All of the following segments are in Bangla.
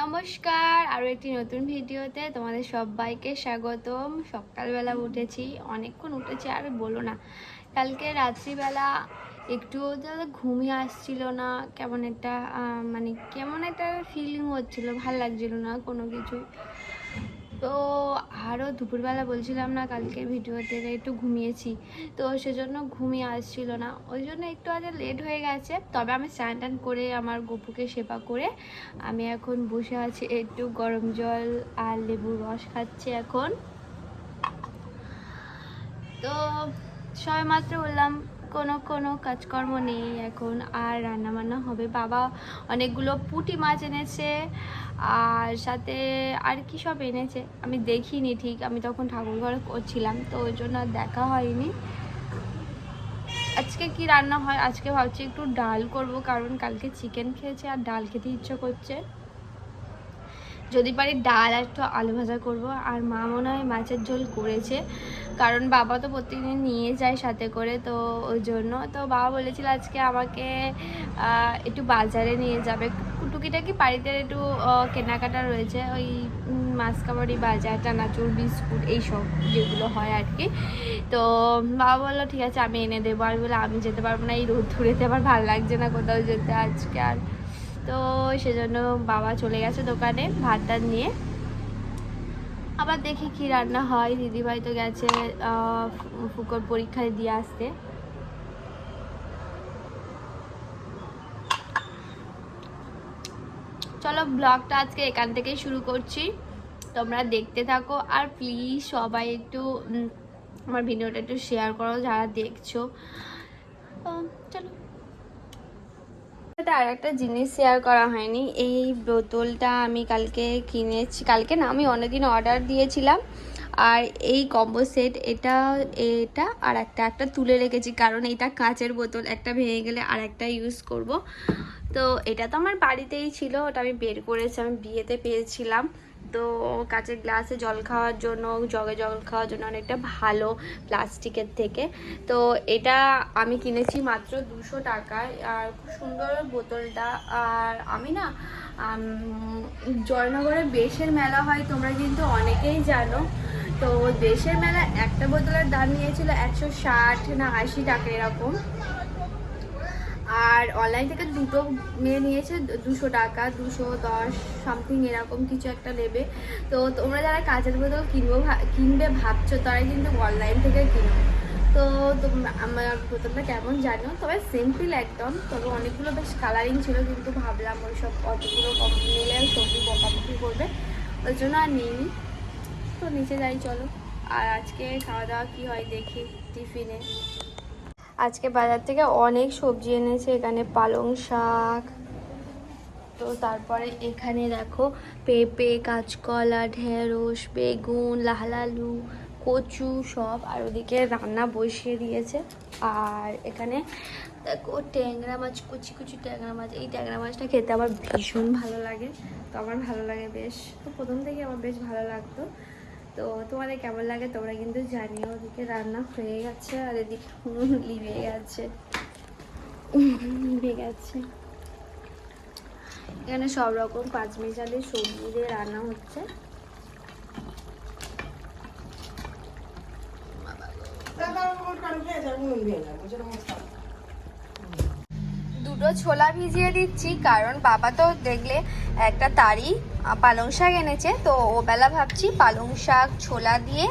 নমস্কার আরও একটি নতুন ভিডিওতে তোমাদের সবাইকে স্বাগতম। সকালবেলা উঠেছি, অনেকক্ষণ উঠেছি, আর বলো না। কালকে রাত্রিবেলা একটু ঘুমিয়ে আসছিল না, কেমন একটা মানে কেমন একটা ফিলিং হচ্ছিল, ভালো লাগছিল না কোনো কিছুই। তো আরও দুপুরবেলা বলছিলাম না কালকে ভিডিওতে যে একটু ঘুমিয়েছি। তো সেজন্য ঘুমিয়ে আসছিল না। ওই জন্য একটু আজ লেট হয়ে গেছে। তবে আমি স্নান টান করে আমার গপুকে সেবা করে আমি এখন বসে আছি। একটু গরম জল আর লেবুর রস খাচ্ছি এখন। তো সবাই মাত্র বললাম কোনো কোনো কাজকর্ম নেই এখন, আর রান্না বান্না হবে। বাবা অনেকগুলো পুঁটি মাছ এনেছে, আর সাথে আর কি সব এনেছে, আমি দেখিনি ঠিক, আমি তখন ঠাকুর ঘরে করছিলাম, তো ওই জন্য দেখা হয়নি। আজকে কি রান্না হয়? আজকে ভাবছি একটু ডাল করব, কারণ কালকে চিকেন খেয়েছে আর ডাল খেতে ইচ্ছে করছে। যদি পারি ডাল আর একটু আলু ভাজা করব, আর মা মনে হয় মাছের ঝোল করেছে। কারণ বাবা তো প্রত্যেকদিন নিয়ে যায় সাথে করে, তো ওই জন্য। তো বাবা বলেছিল আজকে আমাকে একটু বাজারে নিয়ে যাবে। টুকিটাকি বাড়িতে একটু কেনাকাটা রয়েছে, ওই মাসকাবাড়ি বাজার, টানাচুর, বিস্কুট এইসব যেগুলো হয় আর কি। তো বাবা বলল, ঠিক আছে, আমি এনে দেবো। আর বলে আমি যেতে পারব না, এই রোদ ধরেতে আমার ভালো লাগছে না কোথাও যেতে আজকে আর। তো সেজন্য বাবা চলে গেছে দোকানে ভাত টাত নিয়ে। আবার দেখি কি রান্না হয়। দিদিভাই তো গেছে ফুকোর পরীক্ষা দিয়ে আসতে। চলো ব্লগটা আজকে এখান থেকেই শুরু করছি। তোমরা দেখতে থাকো আর প্লিজ সবাই একটু আমার ভিডিওটা একটু শেয়ার করো যারা দেখছ। আহ, চলো আর একটা জিনিস শেয়ার করা হয়নি। এই বোতলটা আমি কালকে কিনেছি, কালকে না আমি অনেকদিন অর্ডার দিয়েছিলাম। আর এই কম্বো সেট এটা এটা আর একটা একটা তুলে রেখেছি। কারণ এটা কাঁচের বোতল, একটা ভেঙে গেলে আর একটা ইউজ করব। তো এটা তো আমার বাড়িতেই ছিল, ওটা আমি বের করেছি, আমি বিয়েতে পেয়েছিলাম। তো কাঁচের গ্লাসে জল খাওয়ার জন্য, জগে জল খাওয়ার জন্য অনেকটা ভালো প্লাস্টিকের থেকে। তো এটা আমি কিনেছি মাত্র দুশো টাকায়। আর খুব সুন্দর বোতলটা। আর আমি না জয়নগরে বেশের মেলা হয়, তোমরা কিন্তু অনেকেই জানো। তো দেশের মেলা একটা বোতলের দাম নিয়েছিল একশো ষাট না আশি টাকা এরকম। আর অনলাইন থেকে দুটো মেয়ে নিয়েছে, দুশো টাকা, দুশো দশ সামথিং এরকম কিছু একটা নেবে। তো তোমরা যারা কাঁচের বোতল কিনবো কিনবে ভাবছ, তারাই কিন্তু অনলাইন থেকে কিনো। তো তোমরা, আমার বোতলটা কেমন জানো? তবে সিম্পল একদম, তবে অনেকগুলো বেশ কালারিং ছিল কিন্তু ভাবলাম ওই সব অতগুলো কম নিলে সবজি বকাবকি করবে। ওই জন্য আর নিইনি তো নিচে যাই, চলো। আর আজকে খাওয়া দাওয়া কী হয় দেখি, টিফিনে। আজকে বাজার থেকে অনেক সবজি এনেছে, এখানে পালং শাক। তো তারপরে এখানে দেখো পেঁপে, কাঁচকলা, ঢেঁড়স, বেগুন, লাল আলু, কচু সব। আর ওদিকে রান্না বসিয়ে দিয়েছে। আর এখানে দেখো ট্যাংরা মাছ, কুচি কুচি ট্যাংরা মাছ। এই ট্যাংরা মাছটা খেতে আমার ভীষণ ভালো লাগে। তো আমার ভালো লাগে বেশ। তো প্রথম থেকে আমার বেশ ভালো লাগতো। তো তোমাদের কেমন লাগে তোমরা কিন্তু জানিও ওদিকে রান্না হয়ে গেছে আর এদিকে নুন লিবে গেছে। লিবে গেছে। এখানে সব রকম পাঁচমিশালি সবজি দিয়ে রান্না হচ্ছে। দুটো ছোলা ভিজিয়ে দিচ্ছি কারণ বাবা তো দেখলে একটা তারি আহ, পালং শাক এনেছে, তো ও বেলা ভাবছি পালং শাক ছোলা দিয়ে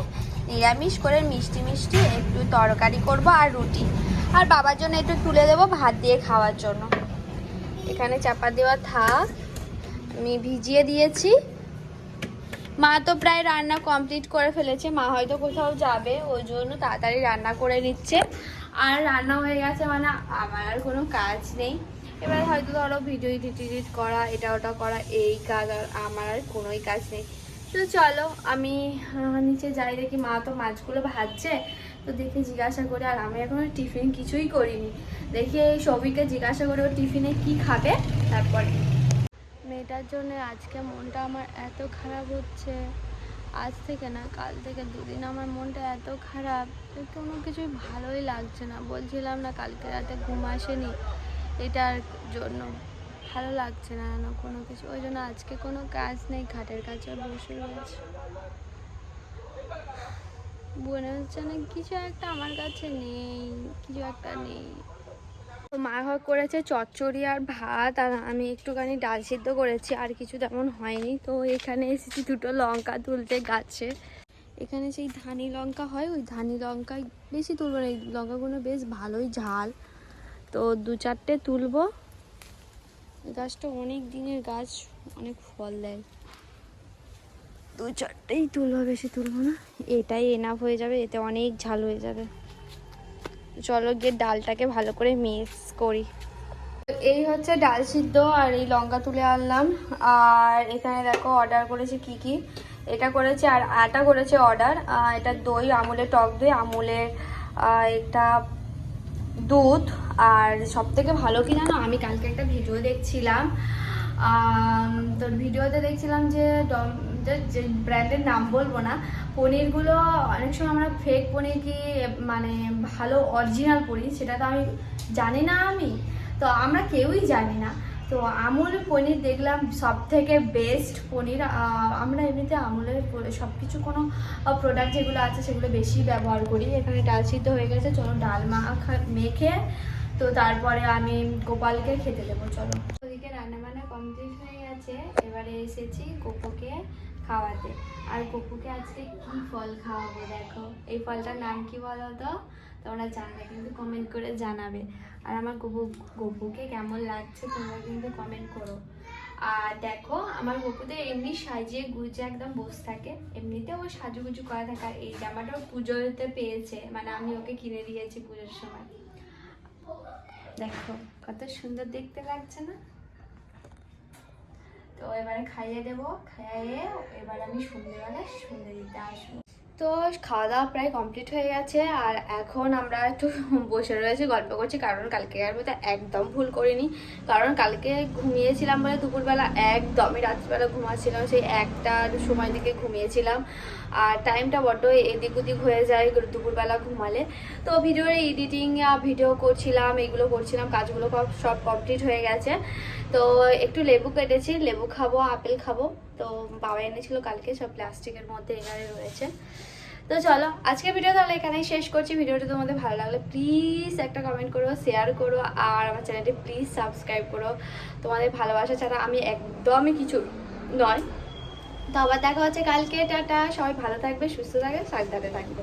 নিরামিষ করে মিষ্টি মিষ্টি একটু তরকারি করব আর রুটি। আর বাবার জন্য একটু তুলে দেবো ভাত দিয়ে খাওয়ার জন্য। এখানে চাপা দেওয়া থাক, আমি ভিজিয়ে দিয়েছি। মা তো প্রায় রান্না কমপ্লিট করে ফেলেছে, মা হয়তো কোথাও যাবে, ওই জন্য তাড়াতাড়ি রান্না করে নিচ্ছে। আর রান্না হয়ে গেছে মানে আমার আর কোনো কাজ নেই। এবার হয়তো ধরো ভিডিও এডিট এডিট করা, এটা, ওটা করা, এই কাজ আর আমার আর কোনোই কাজ নেই। তো চলো, আমি নিচে যাই, দেখি মা তো মাছগুলো ভাজছে। তো দেখি জিজ্ঞাসা করে, আর আমি এখনও টিফিন কিছুই করিনি। দেখি এই সবিকে জিজ্ঞাসা করে ও টিফিনে কি খাবে, তারপরে। মেয়েটার জন্য আজকে মনটা আমার এত খারাপ হচ্ছে। আজ থেকে না, কাল থেকে দুদিন আমার মনটা এত খারাপ, কোনো কিছুই ভালোই লাগছে না। বলছিলাম না কালকে রাতে ঘুম আসেনি। এটার জন্য ভালো লাগছে না না কোনো কিছু। ওই জন্য আজকে কোনো কাজ নেই খাটের কাছে বসে রয়েছে। মনে হচ্ছে না কিছু একটা আমার কাছে নেই, কিছু একটা নেই। মা হয় করেছে চচ্চড়ি আর ভাত, আর আমি একটুখানি ডাল সিদ্ধ করেছি, আর কিছু তেমন হয়নি। তো এখানে এসেছি দুটো লঙ্কা তুলতে গাছে। এখানে সেই ধানি লঙ্কা হয়, ওই ধানি লঙ্কা বেশি তুলবো না, এই লঙ্কাগুলো বেশ ভালোই ঝাল। তো দু চারটে তুলবো। গাছটা অনেক দিনের গাছ অনেক ফল দেয়। দু চারটেই তুলবো বেশি তুলবো না। এটাই এনাফ হয়ে যাবে এতে অনেক ঝাল হয়ে যাবে। চলো গিয়ে ডালটাকে ভালো করে মিক্স করি। এই হচ্ছে ডাল সিদ্ধ আর এই লঙ্কা তুলে আনলাম। আর এখানে দেখো অর্ডার করেছে কি কি? এটা করেছে আর আটা করেছে অর্ডার এটা দই আমুলের টক দই আমুলের একটা দুধ, আর সব থেকে ভালো কি জানো? আমি কালকে একটা ভিডিও দেখছিলাম। তো ভিডিওতে দেখছিলাম যে- যে ব্র্যান্ডের নাম বলব না, পনিরগুলো অনেক সময় আমরা ফেক পনির কি মানে ভালো অরিজিনাল পনির, সেটা তো আমি জানি না আমি। তো আমরা কেউই জানি না। তো আমুল, পনির দেখলাম সব থেকে বেস্ট পনির আমরা এমনিতে আমুলের সব কিছু কোনো প্রোডাক্ট যেগুলো আছে সেগুলো বেশি ব্যবহার করি। এখানে ডাল সিদ্ধ হয়ে গেছে, চলো ডাল মাখা মেখে, তো তারপরে আমি গোপালকে খেতে দেবো, চলো। ওদিকে রান্নাবান্না কমপ্লিট হয়ে গেছে, এবারে এসেছি গোপুকে। খাওয়াতে। আর গোপুকে আজকে কি ফল খাওয়াবো দেখো? এই ফলটার নাম কি বলো তো? তোমরা জানবে, কিন্তু কমেন্ট করে জানাবে। আর আমার গপু, গপুকে কেমন লাগছে তোমরা কিন্তু কমেন্ট করো। আর দেখো, আমার গপুতে এমনি সাজিয়ে গুজে একদম বসে থাকে। এমনিতে ও সাজুগুজু করা থাকে। আর এই জামাটাও পুজোতে পেয়েছে মানে আমি ওকে কিনে দিয়েছি পুজোর সময়। দেখো, কত সুন্দর দেখতে লাগছে না? তো এবারে খাইয়ে দেবো। খাইয়ে এবার আমি সন্ধ্যেবেলা সন্ধ্যে দিতে আসব। তো খাওয়া দাওয়া প্রায় কমপ্লিট হয়ে গেছে। আর এখন আমরা একটু বসে রয়েছি, গল্প করছি। কারণ কালকে আর মধ্যে একদম ভুল করিনি। কারণ কালকে ঘুমিয়েছিলাম বলে দুপুরবেলা একদমই রাত্রিবেলা ঘুমাচ্ছিলাম সেই একটার সময় দিকে ঘুমিয়েছিলাম। আর টাইমটা বড্ড এদিক ওদিক হয়ে যায় দুপুরবেলা ঘুমালে। তো ভিডিওর এডিটিং ভিডিও করছিলাম এইগুলো করছিলাম, কাজগুলো সব কমপ্লিট হয়ে গেছে। তো একটু লেবু কেটেছি, লেবু খাব, আপেল খাব। তো বাবা এনেছিল কালকে, সব প্লাস্টিকের মধ্যে এখানে রয়েছে। তো চলো আজকে ভিডিও তাহলে এখানেই শেষ করছি। ভিডিওটা তোমাদের ভালো লাগলে প্লিজ একটা কমেন্ট করো শেয়ার করো, আর আমার চ্যানেলটি প্লিজ সাবস্ক্রাইব করো। তোমাদের ভালোবাসা ছাড়া আমি একদমই কিছু নয়। তো আবার দেখা হচ্ছে কালকে, টাটা। সবাই ভালো থাকবে, সুস্থ থাকবে, সাবধানে থাকবে।